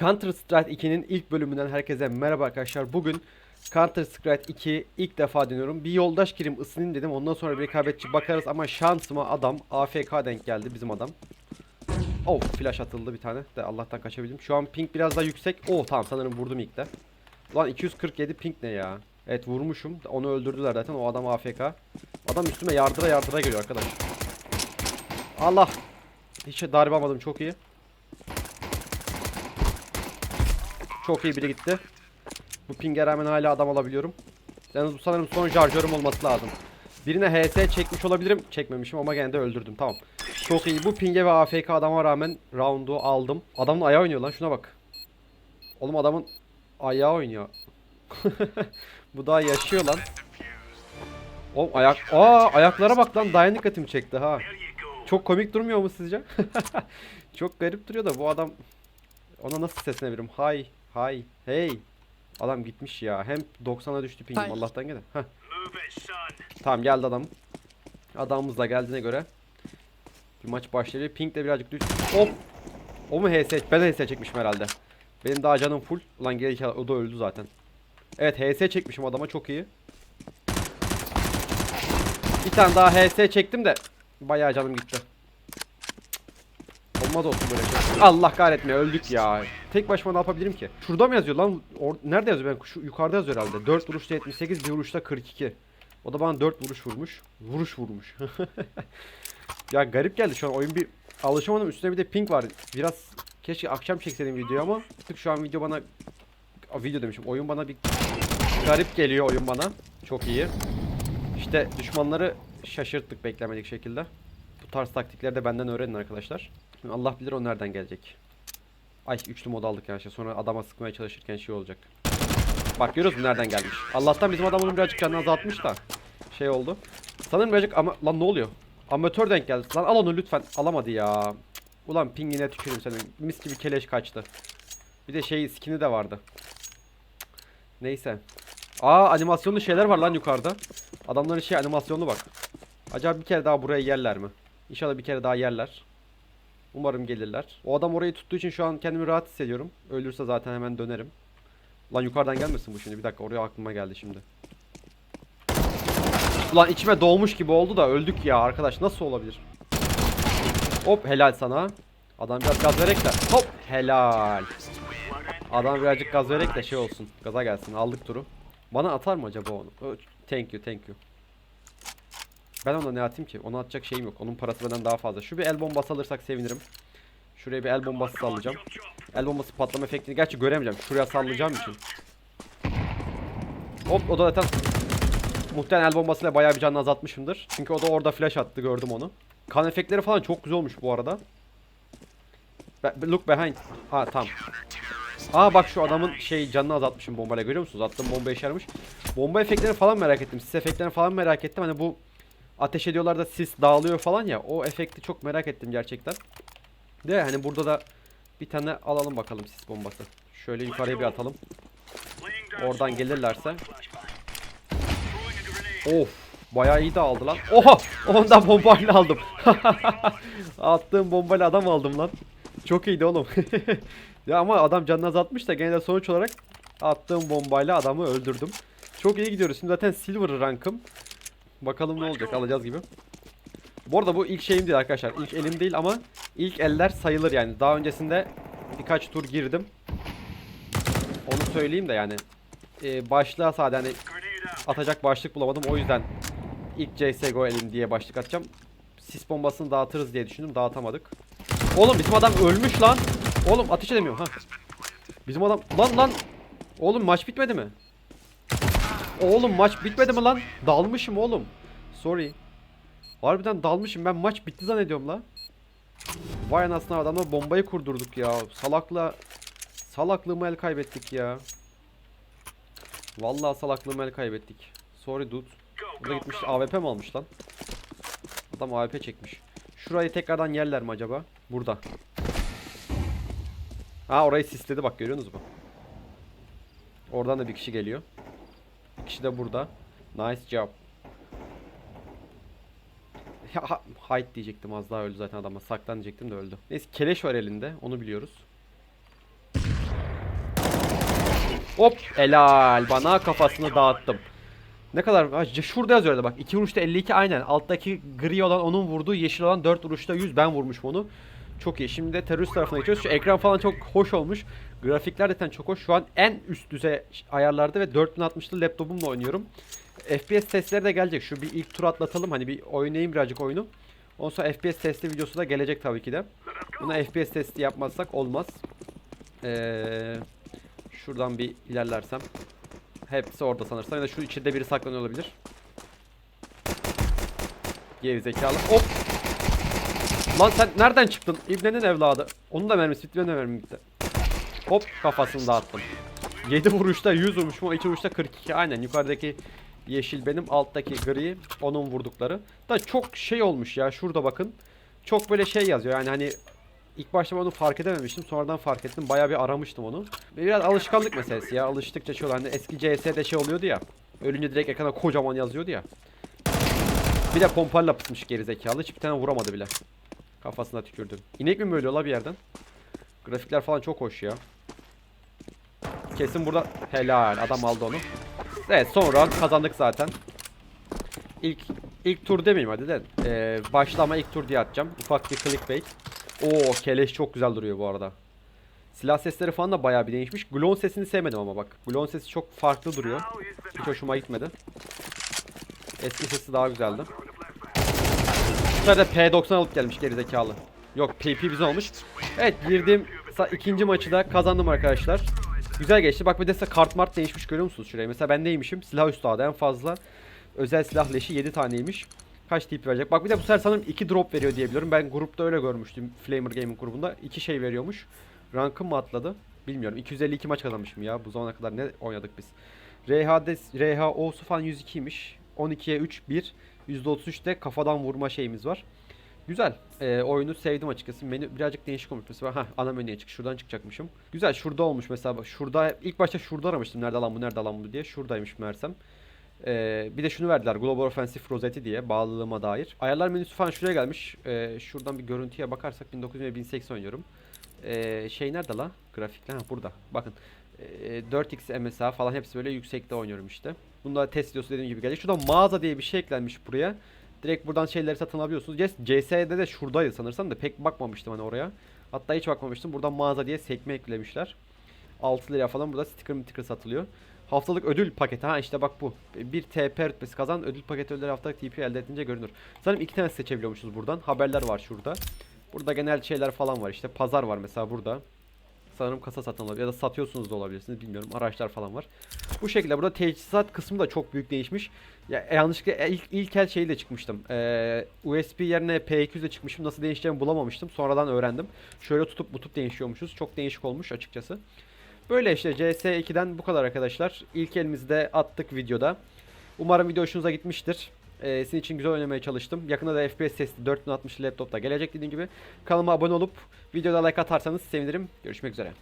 Counter Strike 2'nin ilk bölümünden herkese merhaba arkadaşlar. Bugün Counter Strike 2 ilk defa deniyorum. Bir yoldaş gireyim ısınayım dedim. Ondan sonra bir rekabetçi bakarız ama şansıma adam AFK denk geldi bizim adam. Oh flash atıldı bir tane de Allah'tan kaçabildim. Şu an ping biraz daha yüksek. Oh tamam sanırım vurdum ilk de. Ulan 247 ping ne ya? Evet vurmuşum. Onu öldürdüler zaten. O adam AFK. Adam üstüme yardıra yardıra geliyor arkadaş. Allah. Hiç darbe almadım çok iyi. Çok iyi biri gitti. Bu ping'e rağmen hala adam alabiliyorum. Yalnız bu sanırım son şarjörüm olması lazım. Birine HS çekmiş olabilirim. Çekmemişim ama gene de öldürdüm. Tamam. Çok iyi. Bu ping'e ve AFK adama rağmen round'u aldım. Adamın ayağı oynuyor lan şuna bak. Oğlum adamın ayağı oynuyor. bu daha yaşıyor lan. Oğlum ayak... Aa ayaklara bak lan. Daha dikkatimi çekti ha. Çok komik durmuyor mu sizce? Çok garip duruyor da bu adam... Ona nasıl seslenebilirim? Hay, hay, hey. Adam gitmiş ya. Hem 90'a düştü pingim Hay. Allah'tan gene. Heh. Tamam geldi adam. Adamımız da geldiğine göre. Bir maç başlıyor. Ping de birazcık düş. Hop. O mu HS? Ben HS çekmişim herhalde. Benim daha canım full. Ulan geri o da öldü zaten. Evet HS çekmişim adama çok iyi. Bir tane daha HS çektim de bayağı canım gitti. Olmaz olsun böyle şey. Allah kahretme öldük ya. Tek başıma ne yapabilirim ki? Şurada mı yazıyor lan? Or- Nerede yazıyor? Ben şu yukarıda yazıyor herhalde. 4 vuruşta 78, bir vuruşta 42. O da bana 4 vuruş vurmuş. Vuruş vurmuş. ya garip geldi şu an oyun bir alışamadım. Üstüne bir de ping var. Biraz keşke akşam çekseydim video ama tık şu an video bana Aa, video demişim. Oyun bana bir garip geliyor oyun bana. Çok iyi. İşte düşmanları şaşırttık beklemedik şekilde. Bu tarz taktikleri de benden öğrenin arkadaşlar. Allah bilir o nereden gelecek. Ay üçlü mod aldık yani şey. Sonra adama sıkmaya çalışırken şey olacak. Bak görüyoruz mu nereden gelmiş. Allah'tan bizim adam onun birazcık canını azaltmış da. Şey oldu. Sanırım birazcık ama lan ne oluyor? Amatör denk geldi. Lan al onu lütfen. Alamadı ya. Ulan pingine tüküreyim senin. Mis gibi keleş kaçtı. Bir de şey skin'i de vardı. Neyse. Aa animasyonlu şeyler var lan yukarıda. Adamların şey animasyonu bak. Acaba bir kere daha buraya yerler mi? İnşallah bir kere daha yerler. Umarım gelirler. O adam orayı tuttuğu için şu an kendimi rahat hissediyorum. Ölürse zaten hemen dönerim. Lan yukarıdan gelmesin bu şimdi. Bir dakika oraya aklıma geldi şimdi. Ulan içime doğmuş gibi oldu da öldük ya arkadaş. Nasıl olabilir? Hop helal sana. Adam biraz gaz vererek de. Hop helal. Adam birazcık gaz vererek de şey olsun. Gaza gelsin. Aldık turu. Bana atar mı acaba onu? Thank you, thank you. Ben ona ne atayım ki? Ona atacak şeyim yok. Onun parası benden daha fazla. Şu bir el bombası alırsak sevinirim. Şuraya bir el bombası sallayacağım. El bombası patlama efektini gerçi göremeyeceğim. Şuraya sallayacağım için. Hop o da zaten muhtemelen el bombasıyla bayağı bir canını azaltmışımdır. Çünkü o da orada flash attı gördüm onu. Kan efektleri falan çok güzel olmuş bu arada. Look behind. Ha tamam. Aa bak şu adamın şey canını azaltmışım bombayla görüyor musunuz? Attığım bomba işe yaramış. Bomba efektlerini falan merak ettim. Sis efektlerini falan merak ettim. Hani bu ateş ediyorlar da sis dağılıyor falan ya. O efekti çok merak ettim gerçekten. De hani burada da bir tane alalım bakalım sis bombası. Şöyle yukarıya bir atalım. Oradan gelirlerse. Of. Bayağı iyi de aldı lan. Oha! Ondan bombayla aldım. Attığım bombayla adam aldım lan. Çok iyiydi oğlum. ya ama adam canını azaltmış da gene de sonuç olarak attığım bombayla adamı öldürdüm. Çok iyi gidiyoruz. Şimdi zaten silver rankım. Bakalım ne olacak alacağız gibi. Bu arada bu ilk şeyim değil arkadaşlar. İlk elim değil ama ilk eller sayılır yani. Daha öncesinde birkaç tur girdim. Onu söyleyeyim de yani. Ee, başlığa sadece hani atacak başlık bulamadım. O yüzden ilk CSGO elim diye başlık atacağım. Sis bombasını dağıtırız diye düşündüm. Dağıtamadık. Oğlum bizim adam ölmüş lan. Oğlum ateş edemiyorum ha. Bizim adam lan lan. Oğlum maç bitmedi mi? Oğlum maç bitmedi mi lan? Dalmışım oğlum. Sorry. Harbiden dalmışım. Ben maç bitti zannediyorum la. Vay anasını adamla bombayı kurdurduk ya. Salakla salaklığımı el kaybettik ya. Vallahi salaklığımı el kaybettik. Sorry dude. Bu da gitmiş AWP mi almış lan? Adam AWP çekmiş. Şurayı tekrardan yerler mi acaba? Burada. Ha orayı sisledi bak görüyorsunuz mu? Oradan da bir kişi geliyor. Kişi de burada. Nice job. Ya, hide diyecektim az daha öldü zaten adama. Saklan diyecektim de öldü. Neyse keleş var elinde onu biliyoruz. Hop helal bana kafasını dağıttım. Ne kadar şurada yazıyor da bak 2 vuruşta 52 aynen. Alttaki gri olan onun vurduğu yeşil olan 4 vuruşta 100 ben vurmuşum onu. Çok iyi. Şimdi de terörist tarafına geçiyoruz. Şu ekran falan çok hoş olmuş. Grafikler zaten çok hoş. Şu an en üst düzey ayarlarda ve 4060'lı laptopumla oynuyorum. FPS testleri de gelecek. Şu bir ilk tur atlatalım. Hani bir oynayayım birazcık oyunu. Ondan sonra FPS testi videosu da gelecek tabii ki de. Buna FPS testi yapmazsak olmaz. Ee, şuradan bir ilerlersem. Hepsi orada sanırsam. Ya da şu içinde biri saklanıyor olabilir. Geri zekalı. Hop. Lan sen nereden çıktın? İbnenin evladı. Onun da mermisi bitti, benim mermim bitti. Hop kafasını dağıttım. 7 vuruşta 100 vurmuşum o 2 vuruşta 42 aynen yukarıdaki yeşil benim alttaki gri onun vurdukları. Da çok şey olmuş ya şurada bakın. Çok böyle şey yazıyor yani hani ilk başta onu fark edememiştim sonradan fark ettim bayağı bir aramıştım onu. Biraz alışkanlık meselesi ya alıştıkça şey oluyor hani eski CS'de şey oluyordu ya. Ölünce direkt ekrana kocaman yazıyordu ya. Bir de pompayla pıtmış gerizekalı hiçbir tane vuramadı bile. Kafasına tükürdüm. İnek mi böyle la bir yerden? Grafikler falan çok hoş ya. Kesin burada helal adam aldı onu. Evet son round kazandık zaten. İlk ilk tur demeyeyim hadi de. Ee, başlama ilk tur diye atacağım. Ufak bir clickbait. Oo keleş çok güzel duruyor bu arada. Silah sesleri falan da bayağı bir değişmiş. Glon sesini sevmedim ama bak. Glon sesi çok farklı duruyor. Hiç hoşuma gitmedi. Eski sesi daha güzeldi. Sefer de P90 alıp gelmiş gerizekalı. Yok PP bize olmuş. Evet girdiğim sa- ikinci maçı da kazandım arkadaşlar. Güzel geçti. Bak bir de size kart mart değişmiş görüyor musunuz şuraya? Mesela ben neymişim? Silah üstadı en fazla. Özel silah leşi 7 taneymiş. Kaç tip verecek? Bak bir de bu sefer sanırım 2 drop veriyor diye biliyorum. Ben grupta öyle görmüştüm. Flamer Gaming grubunda. 2 şey veriyormuş. Rankım mı atladı? Bilmiyorum. 252 maç kazanmışım ya. Bu zamana kadar ne oynadık biz? RH'de RHO'su falan 102'ymiş. 12'ye 3 1. %33'te kafadan vurma şeyimiz var. Güzel. Ee, oyunu sevdim açıkçası. Menü birazcık değişik olmuş. Mesela ha ana menüye çık. Şuradan çıkacakmışım. Güzel. Şurada olmuş mesela. Şurada ilk başta şurada aramıştım. Nerede lan bu? Nerede lan bu diye. Şuradaymış meğersem. Ee, bir de şunu verdiler. Global Offensive Rosette diye bağlılığıma dair. Ayarlar menüsü falan şuraya gelmiş. Ee, şuradan bir görüntüye bakarsak 1900 ve 1080 oynuyorum. Ee, şey nerede la? Grafikler ha burada. Bakın. Ee, 4x MSA falan hepsi böyle yüksekte oynuyorum işte. Bunda test videosu dediğim gibi gelecek. Şuradan mağaza diye bir şey eklenmiş buraya. Direkt buradan şeyleri satın alabiliyorsunuz. Yes, CS'de de şuradaydı sanırsam da pek bakmamıştım hani oraya. Hatta hiç bakmamıştım. Buradan mağaza diye sekme eklemişler. 6 lira falan burada sticker sticker satılıyor. Haftalık ödül paketi ha işte bak bu. Bir TP rütbesi kazan ödül paketi ödülleri haftalık TP elde edince görünür. Sanırım iki tane seçebiliyormuşuz buradan. Haberler var şurada. Burada genel şeyler falan var işte. Pazar var mesela burada. Sanırım kasa satın alabilir ya da satıyorsunuz da olabilirsiniz bilmiyorum. Araçlar falan var. Bu şekilde burada teçhizat kısmı da çok büyük değişmiş. Ya e, yanlışlıkla ilk, ilk el şeyle çıkmıştım. Ee, USB yerine P200 ile çıkmışım. Nasıl değişeceğimi bulamamıştım. Sonradan öğrendim. Şöyle tutup tutup değişiyormuşuz. Çok değişik olmuş açıkçası. Böyle işte CS2'den bu kadar arkadaşlar. İlk elimizde attık videoda. Umarım video hoşunuza gitmiştir. Ee, sizin için güzel oynamaya çalıştım. Yakında da FPS testi 4060 laptopta gelecek dediğim gibi. Kanalıma abone olup videoda like atarsanız sevinirim. Görüşmek üzere.